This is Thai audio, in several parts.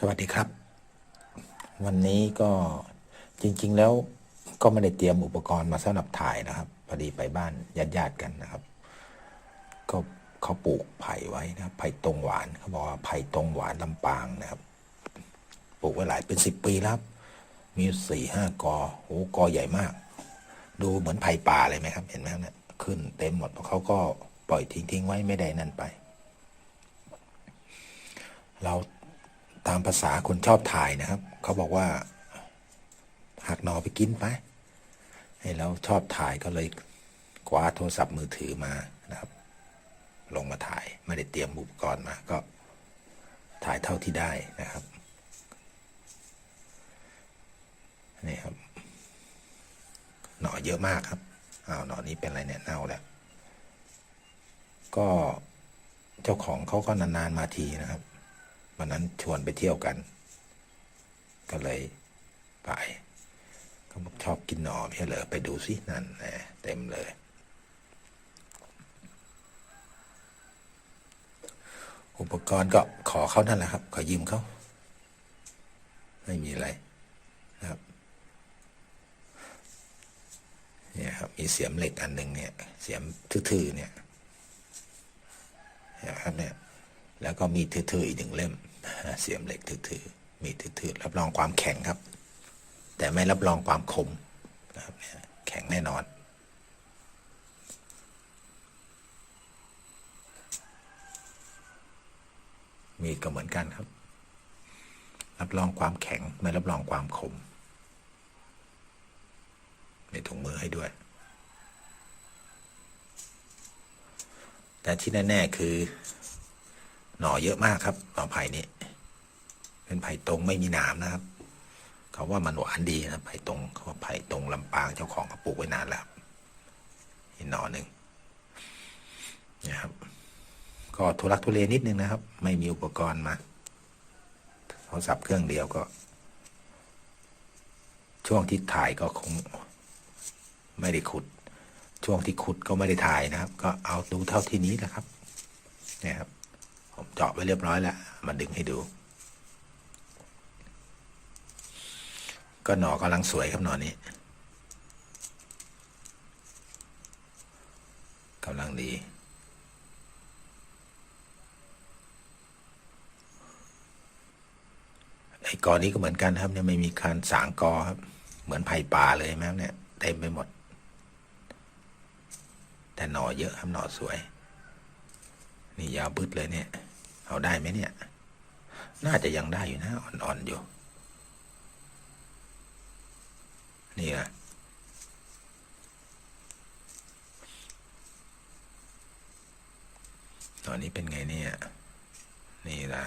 สวัสดีครับ วันนี้ก็จริง ๆ แล้วก็ไม่ได้เตรียมอุปกรณ์มาสำหรับถ่ายนะครับพอดีไปบ้านญาติๆกันนะครับ ก็เขาปลูกไผ่ไว้นะครับไผ่ตรงหวานเขาบอกว่าไผ่ตรงหวานลำปางนะครับ ปลูกไว้หลายเป็นสิบปีแล้วมีสี่ห้ากอโอ้กอใหญ่มาก ดูเหมือนไผ่ป่าเลยไหมครับ เห็นไหมครับเนี่ยขึ้นเต็มหมดเพราะเขาก็ปล่อยทิ้งๆไว้ไม่ได้นั่นไป เรา ตามภาษาคนชอบถ่ายนะครับ เขาบอกว่าหักหนอไปกินไปให้เราชอบถ่ายก็เลยคว้าโทรศัพท์มือถือมานะครับ ลงมาถ่ายไม่ได้เตรียมอุปกรณ์มาก็ถ่ายเท่าที่ได้นะครับนี่ครับหนอเยอะมากครับอ้าวหนอนี้เป็นอะไรเนี่ยเน่าแล้วก็เจ้าของเขาก็นานๆมาทีนะครับ วันนั้นชวนไปเที่ยวกัน ก็เลยไปเขาบอกชอบกินหนอไม่ใช่เหรอไปดูสินั่นแหละเต็มเลย อุปกรณ์ก็ขอเขานั่นแหละครับ ขอยืมเขาไม่มีอะไรนะครับเนี่ยครับมีเสียมเหล็กอันหนึ่งเนี่ย เสียมทื่อๆเนี่ยนะครับเนี่ย แล้วก็มีทื่อๆอีกหนึ่งเล่ม เสียมเหล็กทื่อๆมีทื่อๆรับรองความแข็งครับ แต่ไม่รับรองความคมนะครับแข็งแน่นอน มีก็เหมือนกันครับ รับรองความแข็งไม่รับรองความคมมีถุงมือให้ด้วย แต่ที่แน่ ๆ คือ หน่อเยอะมากครับหน่อไผ่นี้เป็นไผ่ตรงไม่มีหนามนะครับ เขาว่ามันหวานดีนะไผ่ตรงเขาว่าไผ่ตรงลำปางเจ้าของเขาปลูกไว้นานแล้วอีกหน่อหนึ่งนะครับ ก็ทุรักทุเลนิดนึงนะครับ ไม่มีอุปกรณ์มาโทรศัพท์เครื่องเดียวก็ ช่วงที่ถ่ายก็คงไม่ได้ขุด ช่วงที่ขุดก็ไม่ได้ถ่ายนะครับ ก็เอาดูเท่าที่นี้แหละครับนี่ยครับ ผมเจาะไว้เรียบร้อยแล้ว มาดึงให้ดู ก็หน่อกำลังสวยครับหน่อนี้กำลังดี ไอ้กอนี้ก็เหมือนกันครับเนี่ยไม่มีการสางกอครับ เหมือนไผ่ป่าเลยไหมครับเนี่ยเต็มไปหมด แต่หน่อเยอะครับหน่อสวย นี่ยาวบึดเลยเนี่ย เอาได้ไหมเนี่ย น่าจะยังได้อยู่นะ อ่อนๆอยู่ นี่นะตอนนี้เป็นไงเนี่ย นี่นะ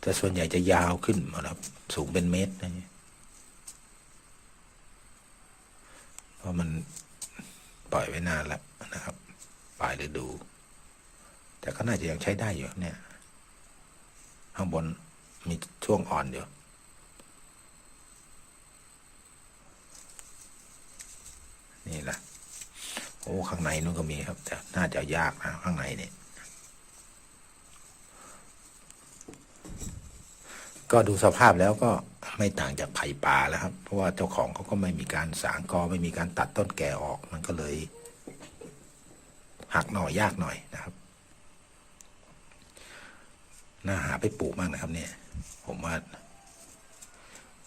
แต่ส่วนใหญ่จะยาวขึ้นมาแล้วสูงเป็นเมตรนะเพราะมันปล่อยไว้นานแล้วนะครับ ปลายฤดู น่าจะยังใช้ได้อยู่เนี่ย ข้างบนมีช่วงอ่อนอยู่นี่แหละโอ้ข้างในนู้นก็มีครับ แต่น่าจะยากนะข้างในนี่ก็ดูสภาพแล้วก็ไม่ต่างจากไผ่ป่าแล้วครับ เพราะว่าเจ้าของเขาก็ไม่มีการสางกอไม่มีการตัดต้นแก่ออก มันก็เลย หักหน่อยากหน่อยนะครับ น่าหาไปปลูกบ้างนะครับ เนี่ย ผมว่า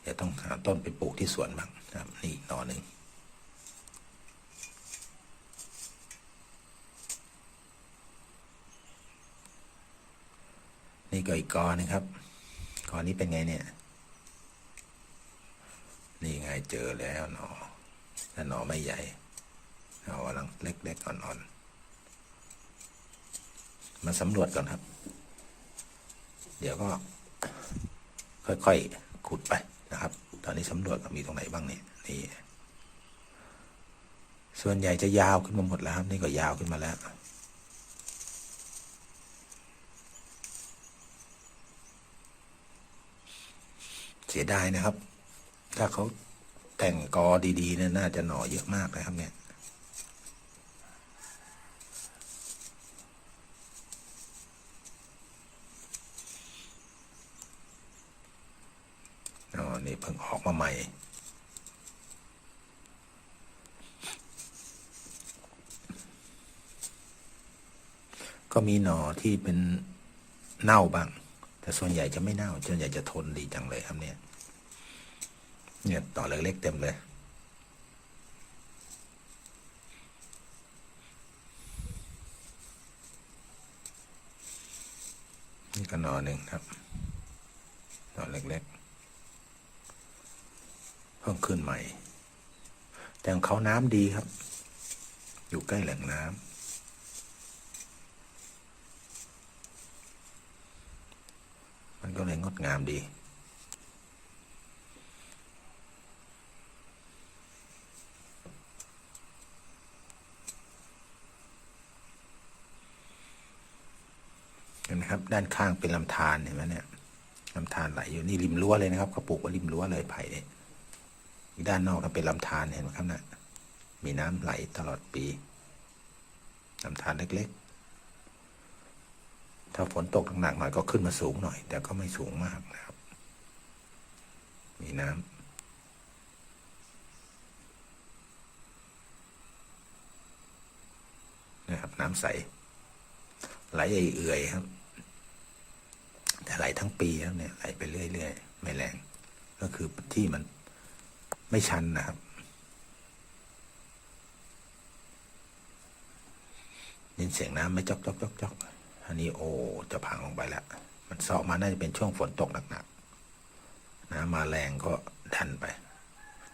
เดี๋ยวต้องหาต้นไปปลูกที่สวนบ้างนะครับ นี่หน่อหนึ่งนี่ก็อีกกอนึงครับกอนี้เป็นไงเนี่ย นี่ไงเจอแล้วหนอแต่หนอไม่ใหญ่เอากำลังเล็กๆอ่อนๆมาสำรวจก่อนครับ เดี๋ยวก็ค่อยๆขุดไปนะครับ ตอนนี้สำรวจก็มีตรงไหนบ้างเนี่ยนี่ส่วนใหญ่จะยาวขึ้นมาหมดแล้วครับนี่ก็ยาวขึ้นมาแล้วเสียดายนะครับ ถ้าเขาแต่งกอดีๆเนี่ยน่าจะหน่อเยอะมากเลยครับเนี่ย เพิ่งออกมาใหม่ ก็มีหน่อที่เป็นเน่าบ้าง แต่ส่วนใหญ่จะไม่เน่าส่วนใหญ่จะทนดีจังเลยครับเนี่ยเนี่ยต่อเล็กๆเต็มเลยนี่ก็หน่อหนึ่งครับหน่อเล็กๆ พิ่งขึ้นใหม่ แต่ของเขาน้ำดีครับ อยู่ใกล้แหล่งน้ำมันก็เลยงดงามดี เห็นไหมครับ ด้านข้างเป็นลำธารเห็นไหมเนี่ยลำธารไหลอยู่นี่ริมรั้วเลยนะครับเขาปลูกไว้ริมรั้วเลยไผ่เนี่ย อีกด้านนอกก็เป็นลำธารเห็นไหมครับนะมีน้ำไหลตลอดปีลำธารเล็กๆ ถ้าฝนตกหนักหน่อยก็ขึ้นมาสูงหน่อย แต่ก็ไม่สูงมากนะครับ มีน้ำนะครับน้ำใส ไหลเอื่อยๆครับ แต่ไหลทั้งปีครับเนี่ยไหลไปเรื่อยๆไม่แรง ก็คือที่มัน ไม่ชันนะครับ ยินเสียงน้ำไม่จอกจอกจอกจอกอันนี้โอ้จะพังลงไปแล้ว มันเสาะมาน่าจะเป็นช่วงฝนตกหนักๆน้ำมาแรงก็ดันไป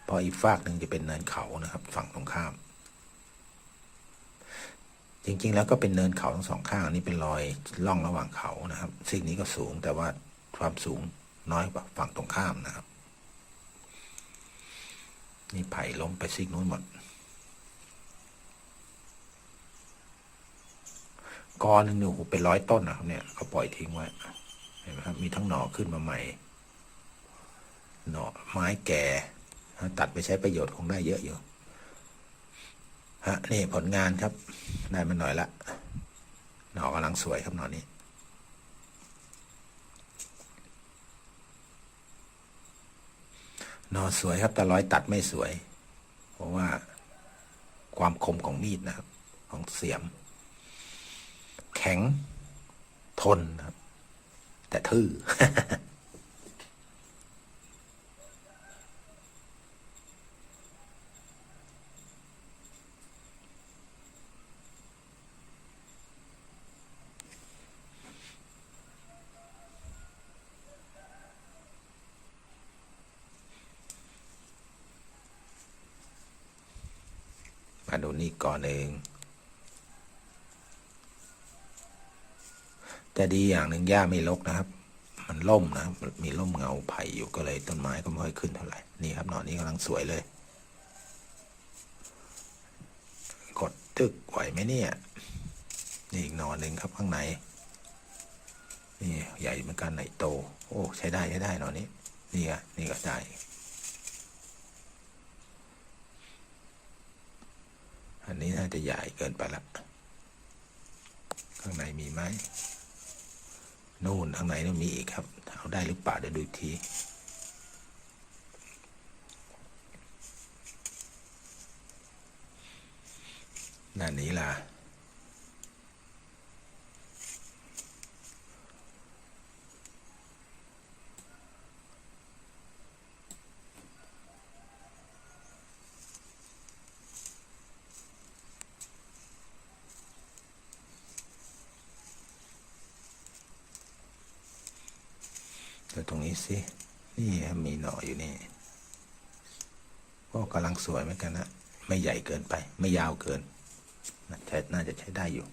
เพราะอีกฝากหนึ่งจะเป็นเนินเขานะครับ ฝั่งตรงข้าม จริง ๆ แล้วก็เป็นเนินเขาทั้งสองข้าง อันนี้เป็นรอยล่องระหว่างเขานะครับสิ่งนี้ก็สูงแต่ว่าความสูงน้อยกว่าฝั่งตรงข้ามนะครับ นี่ไผ่ล้มไปซิกนู้นหมด กอหนึ่งเนี่ยโอ้โหเป็นร้อยต้นนะครับเนี่ยเขาปล่อยทิ้งไว้เห็นไหมครับ มีทั้งหน่อขึ้นมาใหม่ หน่อไม้แก่ ตัดไปใช้ประโยชน์คงได้เยอะอยู่ ฮะ นี่ผลงานครับ ได้มาหน่อยละ หน่อกำลังสวยครับหน่อนี้ นอสวยครับแต่ร้อยตัดไม่สวย เพราะว่าความคมของมีดนะครับ ของเสียม แข็งทนนะครับ แต่ทื่อ มาดูนี่ก่อนเองแต่ดีอย่างหนึ่งหญ้าไม่รกนะครับ มันล่มนะมีล่มเงาไผ่อยู่ก็เลยต้นไม้ก็ไม่ค่อยขึ้นเท่าไหร่นี่ครับหนอนนี้กำลังสวยเลย กดตึกไหวไหมเนี่ยนี่อีกหนอนหนึ่งครับข้างในนี่ใหญ่เหมือนกันไหนโต โอ้ใช้ได้ใช้ได้หนอนนี้ นี่อะนี่ก็ได้ อันนี้น่าจะใหญ่เกินไปละ ข้างในมีไหมนู่นข้างในนี่มีอีกครับ เอาได้หรือเปล่าเดี๋ยวดูที นั่นนี้ล่ะ ดูตรงนี้สิ นี่มีหน่ออยู่นี่ ก็กำลังสวยเหมือนกันนะไม่ใหญ่เกินไป ไม่ยาวเกินน่าใช้น่าจะใช้ได้อยู่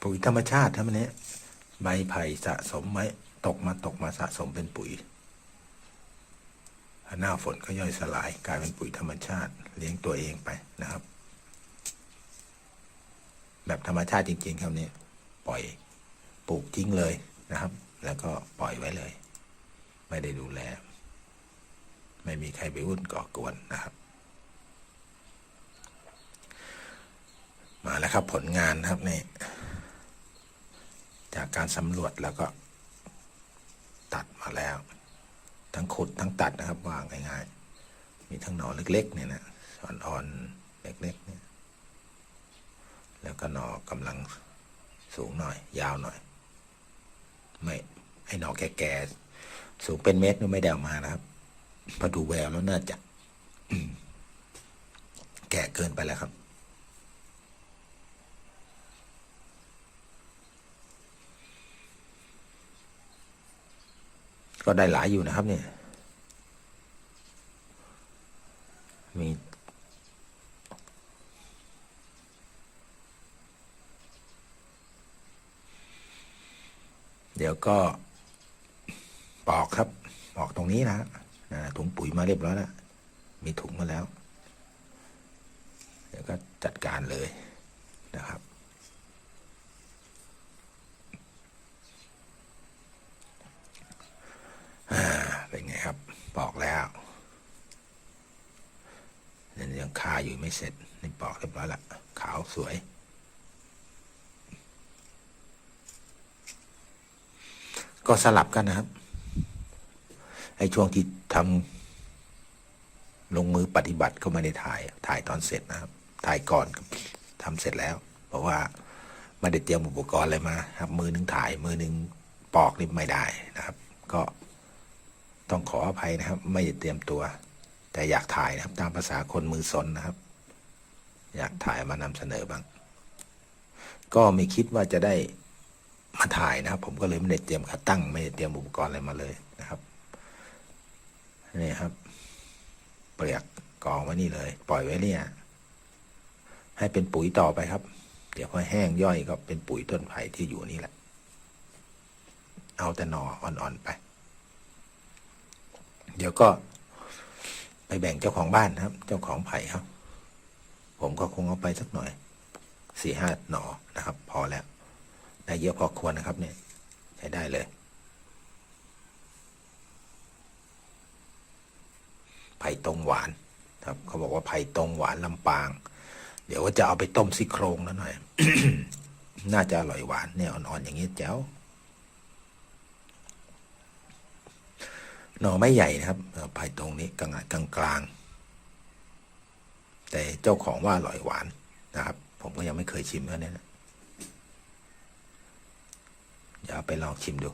ปุ๋ยธรรมชาติทั้งนี้ใบไผ่สะสมไว้ ตกมาตกมาสะสมเป็นปุ๋ย หน้าฝนก็ย่อยสลายกลายเป็นปุ๋ยธรรมชาติเลี้ยงตัวเองไปนะครับ แบบธรรมชาติจริงๆครับนี่ปล่อยปลูกทิ้งเลยนะครับ แล้วก็ปล่อยไว้เลย ไม่ได้ดูแล ไม่มีใครไปวุ่นก่อกวนนะครับ มาแล้วครับผลงานครับนี่จากการสำรวจแล้วก็ มาแล้ว ทั้งขุดทั้งตัดนะครับวางง่ายๆ มีทั้งหน่อเล็กๆเนี่ยนะอ่อนๆเล็กๆเนี่ยแล้วก็หน่อกำลังสูงหน่อย ยาวหน่อย ไม่ให้หน่อแก่ๆสูงเป็นเมตรไม่ได้เอามานะครับพอดูแววแล้วน่าจะแก่เกินไปแล้วครับ ก็ได้หลายอยู่นะครับเนี่ย มีเดี๋ยวก็ปอกครับ ปอกตรงนี้นะฮะนะถุงปุ๋ยมาเรียบร้อยแล้ว มีถุงมาแล้ว เดี๋ยวก็จัดการเลยนะครับ อ่า เป็นไงครับปอกแล้วนี่ยังคาอยู่ไม่เสร็จ นี่ปอกเรียบร้อยละ ขาวสวย ก็สลับกันนะครับ ไอ้ช่วงที่ทำลงมือปฏิบัติก็ไม่ได้ถ่าย ถ่ายตอนเสร็จนะครับ ถ่ายก่อนทำเสร็จแล้ว เพราะว่าไม่ได้เตรียมอุปกรณ์อะไรมา ครับ มือหนึ่งถ่ายมือหนึ่งปอกนี่ไม่ได้นะครับ ก็ ต้องขออภัยนะครับ ไม่ได้เตรียมตัว แต่อยากถ่ายนะครับ ตามภาษาคนมือสนนะครับ อยากถ่ายมานำเสนอบ้าง ก็ไม่คิดว่าจะได้มาถ่ายนะครับ ผมก็เลยไม่ได้เตรียมขาตั้ง ไม่ได้เตรียมอุปกรณ์อะไรมาเลยนะครับนี่ครับ เปลือกกองไว้นี่เลย ปล่อยไว้เนี่ย ให้เป็นปุ๋ยต่อไปครับ เดี๋ยวพอแห้งย่อยก็เป็นปุ๋ยต้นไผ่ที่อยู่นี่แหละ เอาแต่หนออ่อนๆไป เดี๋ยวก็ไปแบ่งเจ้าของบ้านนะครับ เจ้าของไผ่ครับ ผมก็คงเอาไปสักหน่อยสี่ห้าหนอนะครับ พอแล้ว ได้เยอะพอควรนะครับ เนี่ย ใช้ได้เลย ไผ่ตรงหวานครับ เขาบอกว่าไผ่ตรงหวานลำปาง เดี๋ยวว่าจะเอาไปต้มซี่โครงแล้วหน่อย น่าจะอร่อยหวานเนี่ยอ่อนๆอย่างนี้แจ๋ว หน่อไม่ใหญ่นะครับไผ่ตรงนี้กลางกลางกลางๆแต่เจ้าของว่าอร่อยหวานนะครับ ผมก็ยังไม่เคยชิมเท่านี้นะเดี๋ยวเอาไปลองชิมดู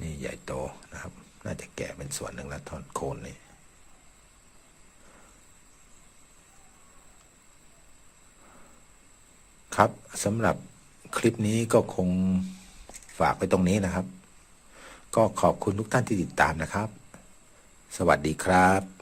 นี่ใหญ่โตนะครับ น่าจะแก่เป็นส่วนหนึ่งแล้วทอนโคนนี่ครับสำหรับคลิปนี้ก็คงฝากไปตรงนี้นะครับ ก็ขอบคุณทุกท่านที่ติดตามนะครับ สวัสดีครับ